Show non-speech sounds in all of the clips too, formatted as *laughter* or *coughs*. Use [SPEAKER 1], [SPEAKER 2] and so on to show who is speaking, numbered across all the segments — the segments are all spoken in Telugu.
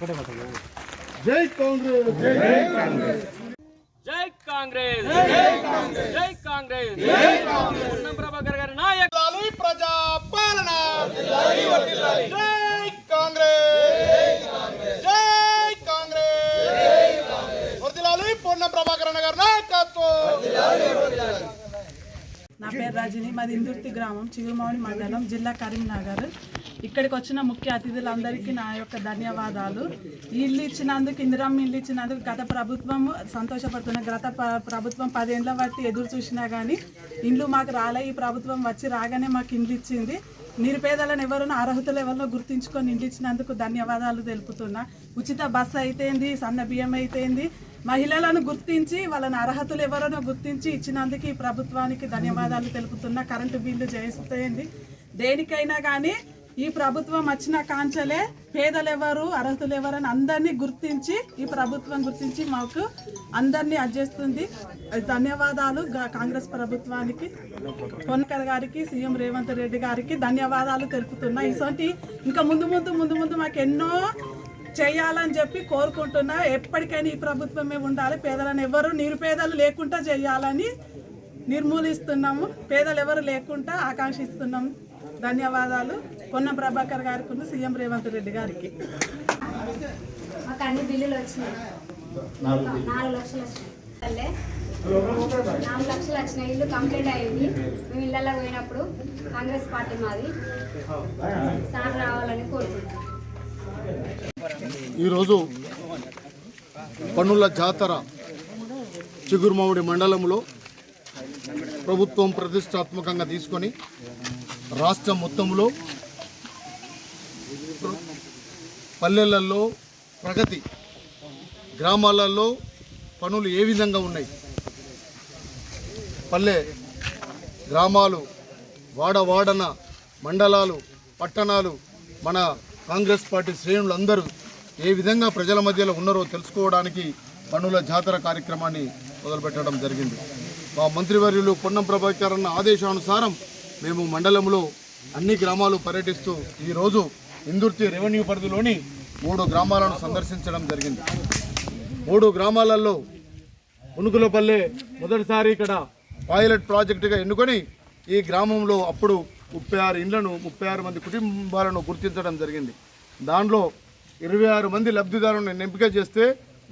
[SPEAKER 1] జై కాంగ్రెస్. జై కాంగ్రెస్. జై కాంగ్రెస్. జై కాంగ్రెస్. జై కాంగ్రెస్. జై కాంగ్రెస్.
[SPEAKER 2] పొన్నం ప్రభాకర్ గారి నాయక
[SPEAKER 1] లాలి ప్రజా పాలన జై కాంగ్రెస్. జై కాంగ్రెస్. వర్దిలాలి పొన్న ప్రభాకరణ గారి నాయకత్వం.
[SPEAKER 3] నా పేరు రజని మాది ఇందుర్తి గ్రామం చిగురుమౌని మండలం జిల్లా కరీంనగర్. ఇక్కడికి వచ్చిన ముఖ్య అతిథులందరికీ నా యొక్క ధన్యవాదాలు. ఇల్లు ఇచ్చినందుకు ఇందిరమ్మ ఇల్లు ఇచ్చినందుకు గత ప్రభుత్వం సంతోషపడుతున్న గత ప్రభుత్వం పదేళ్ళ బట్టి ఎదురు చూసినా కానీ ఇండ్లు మాకు రాలే ఈ ప్రభుత్వం వచ్చి రాగానే మాకు ఇండ్లు ఇచ్చింది. నిరుపేదలను ఎవరైనా అర్హతలు ఎవరినో గుర్తించుకొని ఇండ్లు ఇచ్చినందుకు ధన్యవాదాలు తెలుపుతున్నా. ఉచిత బస్సు అయితేంది సన్న బియ్యం అయితేంది మహిళలను గుర్తించి వాళ్ళని అర్హతలు ఎవరైనా గుర్తించి ఇచ్చినందుకు ఈ ప్రభుత్వానికి ధన్యవాదాలు తెలుపుతున్నా. కరెంటు బిల్లు చేస్తేంది దేనికైనా కానీ ఈ ప్రభుత్వం వచ్చిన కాంచలే పేదలు ఎవరు అర్హతలు ఎవరని అందరినీ గుర్తించి ఈ ప్రభుత్వం గుర్తించి మాకు అందరినీ అడ్జేస్తుంది ధన్యవాదాలు కాంగ్రెస్ ప్రభుత్వానికి. కొనకర్ గారికి సీఎం రేవంత్ రెడ్డి గారికి ధన్యవాదాలు తెలుపుతున్నా. ఇటువంటి ఇంకా ముందు ముందు ముందు ముందు మాకు ఎన్నో చేయాలని చెప్పి కోరుకుంటున్నా. ఎప్పటికైనా ఈ ప్రభుత్వమే ఉండాలి. పేదలను ఎవరు నిరుపేదలు లేకుండా చేయాలని నిర్మూలిస్తున్నాము. పేదలు ఎవరు లేకుండా ఆకాంక్షిస్తున్నాము. ధన్యవాదాలు. పొన్నం ప్రభాకర్ గారికి సీఎం రేవంత్ రెడ్డి గారికి.
[SPEAKER 4] మాకు అన్ని బిల్లులు వచ్చినాయి. నాలుగు లక్షలు వచ్చినాయి. నాలుగు లక్షలు వచ్చినాయి. ఇల్లు కంప్లీట్ అయింది. మేము ఇళ్ళలో పోయినప్పుడు కాంగ్రెస్ పార్టీ మాది. సార్ రావాలని కోరుకుంటున్నాం.
[SPEAKER 5] ఈరోజు పన్నుల జాతర చిగురుమామిడి మండలంలో ప్రభుత్వం ప్రతిష్టాత్మకంగా తీసుకొని రాష్ట్రం మొత్తంలో ఇప్పుడు పల్లెలలో ప్రగతి గ్రామాలలో పనులు ఏ విధంగా ఉన్నాయి? పల్లె గ్రామాలు వాడవాడన మండలాలు పట్టణాలు మన కాంగ్రెస్ పార్టీ శ్రేణులు అందరూ ఏ విధంగా ప్రజల మధ్యలో ఉన్నారో తెలుసుకోవడానికి పనుల జాతర కార్యక్రమాన్ని మొదలుపెట్టడం జరిగింది. మా మంత్రివర్యులు పొన్నం ప్రభాకర్ అన్న ఆదేశానుసారం మేము మండలంలో అన్ని గ్రామాలు పర్యటిస్తూ ఈరోజు ఇందుర్తి రెవెన్యూ పరిధిలోని మూడు గ్రామాలను సందర్శించడం జరిగింది. మూడు గ్రామాలలో ఉనుకులపల్లె మొదటిసారి ఇక్కడ పైలట్ ప్రాజెక్టుగా ఎన్నుకొని ఈ గ్రామంలో అప్పుడు ముప్పై ఆరు ఇండ్లను ముప్పై ఆరు మంది కుటుంబాలను గుర్తించడం జరిగింది. దానిలో ఇరవై ఆరు మంది లబ్ధిదారులను ఎంపిక చేస్తే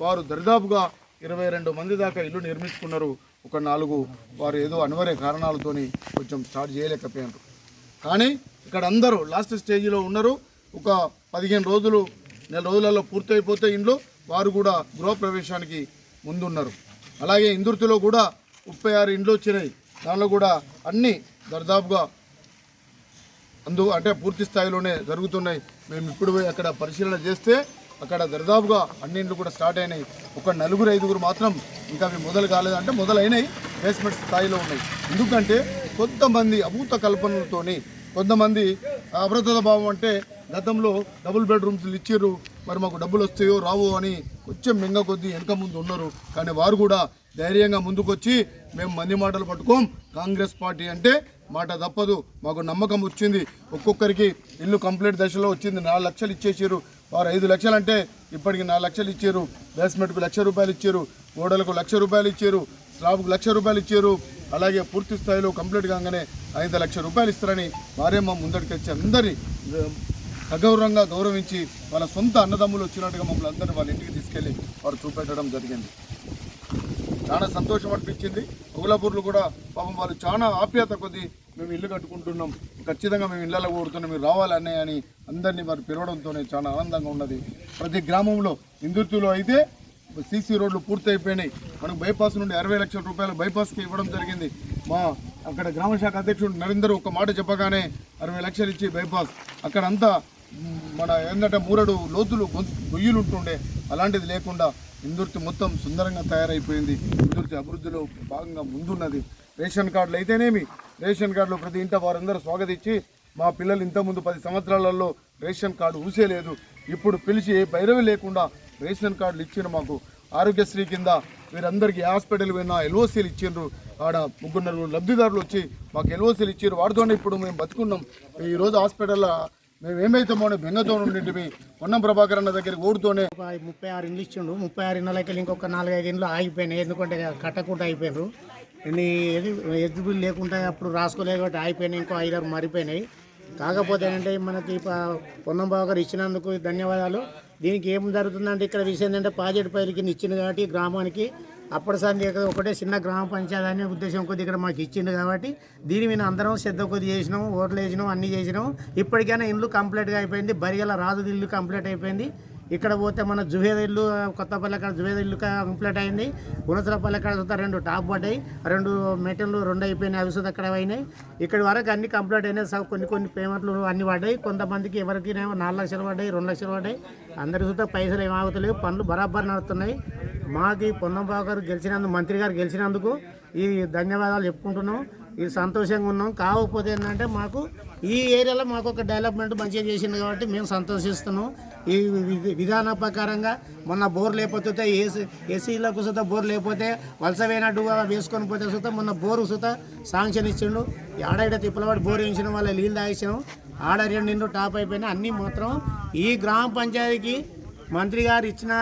[SPEAKER 5] వారు దరిదాపుగా ఇరవై రెండు మంది దాకా ఇల్లు నిర్మించుకున్నారు. ఒక నాలుగు వారు ఏదో అనివార్య కారణాలతోని కొంచెం స్టార్ట్ చేయలేకపోయారు కానీ ఇక్కడ అందరూ లాస్ట్ స్టేజ్లో ఉన్నారు. ఒక పదిహేను రోజులు నెల రోజులలో పూర్తయిపోతే ఇంట్లో వారు కూడా గృహప్రవేశానికి ముందున్నారు. అలాగే ఇందుర్తిలో కూడా ముప్పై ఆరు ఇండ్లు వచ్చినాయి. దానిలో కూడా అన్నీ దర్దాపుగా అందు అంటే పూర్తి స్థాయిలోనే జరుగుతున్నాయి. మేము ఇప్పుడు పోయి అక్కడ పరిశీలన చేస్తే అక్కడ దర్దాపుగా అన్ని ఇండ్లు కూడా స్టార్ట్ అయినాయి. ఒక నలుగురు ఐదుగురు మాత్రం ఇంకా అవి మొదలు కాలేదంటే మొదలైనవి బేస్మెంట్ స్థాయిలో ఉన్నాయి. ఎందుకంటే కొంతమంది అభూత కల్పనలతోని కొంతమంది అభద్రత భావం అంటే గతంలో డబుల్ బెడ్రూమ్స్ ఇచ్చిర్రు. మరి మాకు డబ్బులు వస్తాయో రావో అని కొంచెం మింగ కొద్దీ వెనక ముందు ఉన్నారు. కానీ వారు కూడా ధైర్యంగా ముందుకొచ్చి మేము మంది మాటలు పట్టుకోం. కాంగ్రెస్ పార్టీ అంటే మాట తప్పదు. మాకు నమ్మకం వచ్చింది. ఒక్కొక్కరికి ఇల్లు కంప్లీట్ దశలో వచ్చింది. నాలుగు లక్షలు ఇచ్చేసారు వారు ఐదు లక్షలు అంటే ఇప్పటికి నాలుగు లక్షలు ఇచ్చారు. బేస్మెంట్కు లక్ష రూపాయలు ఇచ్చారు. గోడలకు లక్ష రూపాయలు ఇచ్చారు. స్లాబ్కు లక్ష రూపాయలు ఇచ్చారు. అలాగే పూర్తి స్థాయిలో కంప్లీట్ కాగానే ఐదు లక్ష రూపాయలు ఇస్తారని వారే మా ముందడికి వచ్చి అందరి సగౌరవంగా గౌరవించి వాళ్ళ సొంత అన్నదమ్ములు వచ్చినట్టుగా మమ్మల్ని అందరినీ వాళ్ళ ఇంటికి తీసుకెళ్ళి వారు చూపెట్టడం జరిగింది. చాలా సంతోషం అనిపించింది. ఉగులాపూర్లు కూడా పాపం వాళ్ళు చాలా ఆప్యాయత కొద్దీ మేము ఇల్లు కట్టుకుంటున్నాం. ఖచ్చితంగా మేము ఇళ్ళలో కోరుతున్నాం మీరు రావాలనే అని అందరినీ మరి పిలవడంతోనే చాలా ఆనందంగా ఉన్నది. ప్రతి గ్రామంలో ఇందుర్తిలో అయితే సీసీ రోడ్లు పూర్తి అయిపోయినాయి మనకు బైపాస్ నుండి అరవై లక్షల రూపాయలు బైపాస్కి ఇవ్వడం జరిగింది. మా అక్కడ గ్రామ శాఖ అధ్యక్షుడు నరేందర్ ఒక మాట చెప్పగానే అరవై లక్షలు ఇచ్చి బైపాస్. అక్కడ అంతా మన ఏంటంటే మూరడు లోతులు గొయ్యులు ఉంటుండే అలాంటిది లేకుండా ఇందుర్తి మొత్తం సుందరంగా తయారైపోయింది. ఇందుర్తి అభివృద్ధిలో భాగంగా ముందున్నది. రేషన్ కార్డులు అయితేనేమి? రేషన్ కార్డులో ప్రతి ఇంట వారందరూ స్వాగతించి మా పిల్లలు ఇంతకుముందు పది సంవత్సరాలలో రేషన్ కార్డు ఊసేలేదు. ఇప్పుడు పిలిచి ఏ భైరవి లేకుండా రేషన్ కార్డులు ఇచ్చిన మాకు. ఆరోగ్యశ్రీ కింద వీరందరికీ హాస్పిటల్ పోయినా ఎల్ఓసీలు ఇచ్చిండ్రు. ఆడ ముగ్గురు లబ్ధిదారులు వచ్చి మాకు ఎల్ఓసీలు ఇచ్చారు. వాటితోనే ఇప్పుడు మేము బతుకున్నాం. ఈరోజు హాస్పిటల్లో మేము ఏమైతే అని బెంగతో ఉండింటివి పొన్నం ప్రభాకర్ అన్న దగ్గరికి ఓడుతోనే.
[SPEAKER 6] ఒక ముప్పై ఆరు ఇండ్లు ఇచ్చిండు. ముప్పై ఆరు ఇండ్లకి ఇంకొక నాలుగైదు ఇండ్లు ఆగిపోయినాయి. ఎందుకంటే కట్టకుండా అయిపోయారు ఎన్ని ఎద్దు బిల్లు లేకుండా అప్పుడు రాసుకోలేదు కాబట్టి ఆగిపోయినాయి. ఇంకో ఐదారు మారిపోయినాయి. కాకపోతే ఏంటంటే మనకి పొన్నం బాబు ఇచ్చినందుకు ధన్యవాదాలు. దీనికి ఏం జరుగుతుందంటే ఇక్కడ విషయం ఏంటంటే పాజెట్ కింద ఇచ్చింది కాబట్టి గ్రామానికి అప్పటి సంది ఒకటే చిన్న గ్రామ పంచాయతీ అనే ఉద్దేశం కొద్ది ఇక్కడ మాకు ఇచ్చిండు కాబట్టి దీని మీద అందరం శ్రద్ధ కొద్ది చేసినాం ఓట్లు వేసినాం అన్నీ చేసినాం. ఇప్పటికైనా ఇల్లు కంప్లీట్గా అయిపోయింది బరిగల రాజు ఇల్లు కంప్లీట్ అయిపోయింది. ఇక్కడ పోతే మన జువేద ఇల్లు కొత్తపల్లి కాడ జువేద ఇల్లు కంప్లీట్ అయింది. గుణసరపల్లి కాడ చూస్తే రెండు టాప్ పడ్డాయి. రెండు మెటీరియల్ రెండు అయిపోయినాయి అవి చూస్తే అక్కడ అయినాయి ఇక్కడ వరకు అన్ని కంప్లీట్ అయినాయి. కొన్ని కొన్ని పేమెంట్లు అన్ని పడ్డాయి. కొంతమందికి ఎవరికి నాలుగు లక్షలు పడ్డాయి రెండు లక్షలు పడ్డాయి. అందరికి చూస్తే పైసలు ఏం ఆగుతలేవు. పనులు బరాబర్ నడుస్తున్నాయి. మాకు ఈ పొన్నంబాబు గారు గెలిచినందుకు మంత్రి గారు గెలిచినందుకు ఈ ధన్యవాదాలు చెప్పుకుంటున్నాం. ఇది సంతోషంగా ఉన్నాం. కాకపోతే ఏంటంటే మాకు ఈ ఏరియాలో మాకు ఒక డెవలప్మెంట్ మంచిగా చేసింది కాబట్టి మేము సంతోషిస్తున్నాం. ఈ విధాన ప్రకారంగా మొన్న బోర్ లేకపోతే ఏసీ ఏసీలకు సుత బోర్ లేకపోతే వలస పోయినట్టుగా వేసుకొని పోతే సుత మొన్న బోరు సుత శాంక్షన్ ఇచ్చిండు. ఆడ తిప్పలవాడు బోర్ వేయించిన వాళ్ళ నీళ్ళు తాగించాం ఆడ రెండు నిండు టాప్ అయిపోయినా అన్నీ మాత్రం ఈ గ్రామ పంచాయతీకి మంత్రి గారు ఇచ్చిన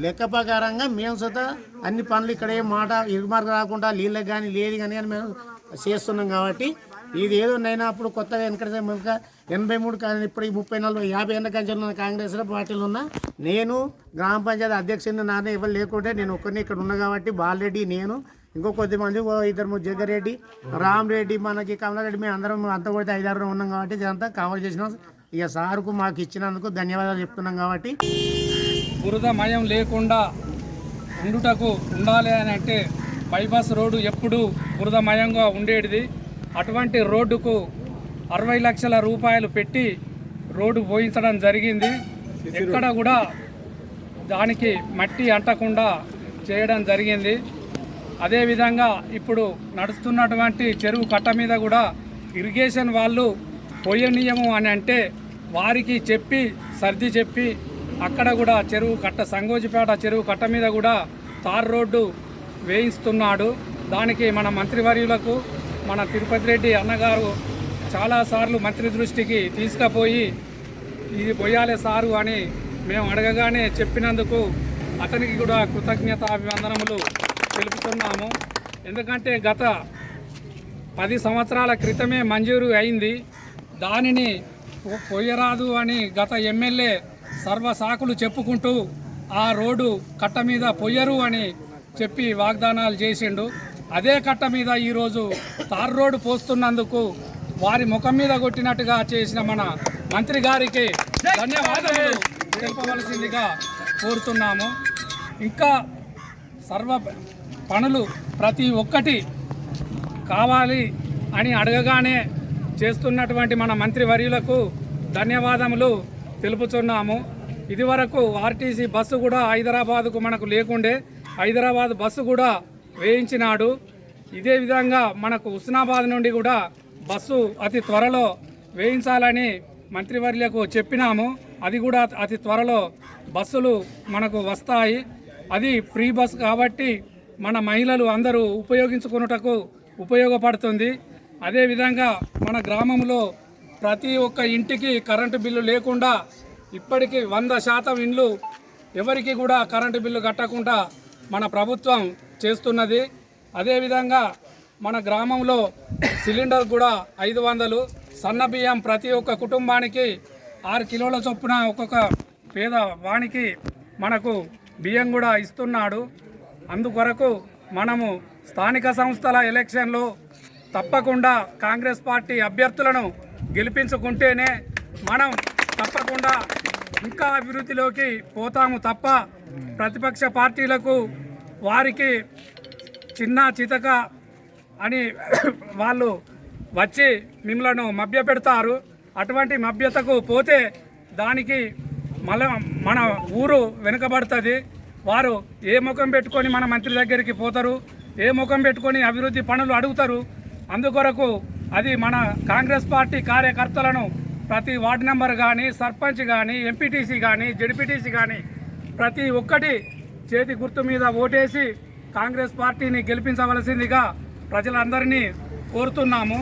[SPEAKER 6] లెక్క ప్రకారంగా మేము సుత అన్ని పనులు ఇక్కడే మాట ఇరుమార్గ రాకుండా నీళ్ళకి కానీ లేదు కానీ అని మేము చేస్తున్నాం కాబట్టి ఇది ఏదో నైనా అప్పుడు కొత్తగా వెనకడ ఎనభై మూడు కానీ ఇప్పటికి ముప్పై నలభై యాభై ఎన్న కంచెలు ఉన్న కాంగ్రెస్లో పార్టీలు ఉన్నా నేను గ్రామ పంచాయతీ అధ్యక్షుడిని నాన్న ఎవరు లేకుంటే నేను ఒక్కరిని ఇక్కడ ఉన్నా కాబట్టి బాలరెడ్డి నేను ఇంకో కొద్దిమంది ఓ ఇద్దరు ముగ్గురు జగ్గారెడ్డి రామ్ రెడ్డి మనకి కమలారెడ్డి మేము అందరం అంతా కూడా ఐదారు ఉన్నాం కాబట్టి ఇదంతా కవర్ చేసినాం ఇక సార్కు మాకు ఇచ్చినందుకు ధన్యవాదాలు చెప్తున్నాం కాబట్టి.
[SPEAKER 7] బురదమయం లేకుండా ఉండుటకు ఉండాలి అని అంటే బైపాస్ రోడ్డు ఎప్పుడు బురదమయంగా ఉండేటిది. అటువంటి రోడ్డుకు అరవై లక్షల రూపాయలు పెట్టి రోడ్డు పోయించడం జరిగింది. ఎక్కడ కూడా దానికి మట్టి అంటకుండా చేయడం జరిగింది. అదేవిధంగా ఇప్పుడు నడుస్తున్నటువంటి చెరువు కట్ట మీద కూడా ఇరిగేషన్ వాళ్ళు పొయ్యనీయము అని అంటే వారికి చెప్పి సర్ది చెప్పి అక్కడ కూడా చెరువు కట్ట సంగోజిపేట చెరువు కట్ట మీద కూడా తార్ రోడ్డు వేయిస్తున్నాడు. దానికి మన మంత్రివర్యులకు మన తిరుపతి రెడ్డి అన్నగారు చాలాసార్లు మంత్రి దృష్టికి తీసుకుపోయి ఇది పొయ్యాలి సారు అని మేము అడగగానే చెప్పినందుకు అతనికి కూడా కృతజ్ఞత అభివందనములు తెలుపుతున్నాము. ఎందుకంటే గత పది సంవత్సరాల క్రితమే మంజూరు అయింది. దానిని పోయరాదు పొయ్యరాదు అని గత ఎమ్మెల్యే సర్వసాకులు చెప్పుకుంటూ ఆ రోడ్డు కట్ట మీద పొయ్యరు అని చెప్పి వాగ్దానాలు చేసిండు. అదే కట్ట మీద ఈరోజు తార్ రోడ్డు పోస్తున్నందుకు వారి ముఖం మీద కొట్టినట్టుగా చేసిన మన మంత్రి గారికి ధన్యవాదాలు తెలుపవలసిందిగా కోరుతున్నాము. ఇంకా సర్వ పనులు ప్రతి ఒక్కటి కావాలి అని అడగగానే చేస్తున్నటువంటి మన మంత్రివర్యులకు ధన్యవాదములు తెలుపుతున్నాము ఇదివరకు ఆర్టీసీ బస్సు కూడా హైదరాబాదుకు మనకు లేకుండే హైదరాబాద్ బస్సు కూడా వేయించినాడు. ఇదే విధంగా మనకు హుస్నాబాద్ నుండి కూడా బస్సు అతి త్వరలో వేయించాలని మంత్రివర్యులకు చెప్పినాము. అది కూడా అతి త్వరలో బస్సులు మనకు వస్తాయి. అది ఫ్రీ బస్ కాబట్టి మన మహిళలు అందరూ ఉపయోగించుకున్నటకు ఉపయోగపడుతుంది. అదేవిధంగా మన గ్రామంలో ప్రతి ఒక్క ఇంటికి కరెంటు బిల్లు లేకుండా ఇప్పటికీ వంద శాతం ఇండ్లు ఎవరికి కూడా కరెంటు బిల్లు కట్టకుండా మన ప్రభుత్వం చేస్తున్నది. అదేవిధంగా మన గ్రామంలో సిలిండర్ కూడా ఐదు వందలు సన్న బియ్యం ప్రతి ఒక్క కుటుంబానికి ఆరు కిలోల చొప్పున ఒక్కొక్క పేద వానికి మనకు బియ్యం కూడా ఇస్తున్నాడు. అందుకొరకు మనము స్థానిక సంస్థల ఎలక్షన్లో తప్పకుండా కాంగ్రెస్ పార్టీ అభ్యర్థులను గెలిపించుకుంటేనే మనం తప్పకుండా ఇంకా అభివృద్ధిలోకి పోతాము తప్ప ప్రతిపక్ష పార్టీలకు వారికి చిన్న చితక అని *coughs* వాళ్ళు వచ్చి మిమ్మలను మభ్య పెడతారు అటువంటి మభ్యతకు పోతే దానికి మళ్ళా మన ఊరు వెనుకబడుతుంది. వారు ఏ ముఖం పెట్టుకొని మన మంత్రి దగ్గరికి పోతారు ఏ ముఖం పెట్టుకొని అభివృద్ధి పనులు అడుగుతారు. అందుకొరకు అది మన కాంగ్రెస్ పార్టీ కార్యకర్తలను ప్రతి వార్డు నెంబర్ కానీ సర్పంచ్ కానీ ఎంపీటీసీ కానీ జడ్పీటీసీ కానీ ప్రతి ఒక్కటి చేతి గుర్తు మీద ఓటేసి కాంగ్రెస్ పార్టీని గెలిపించవలసిందిగా ప్రజలందరినీ కోరుతున్నాము.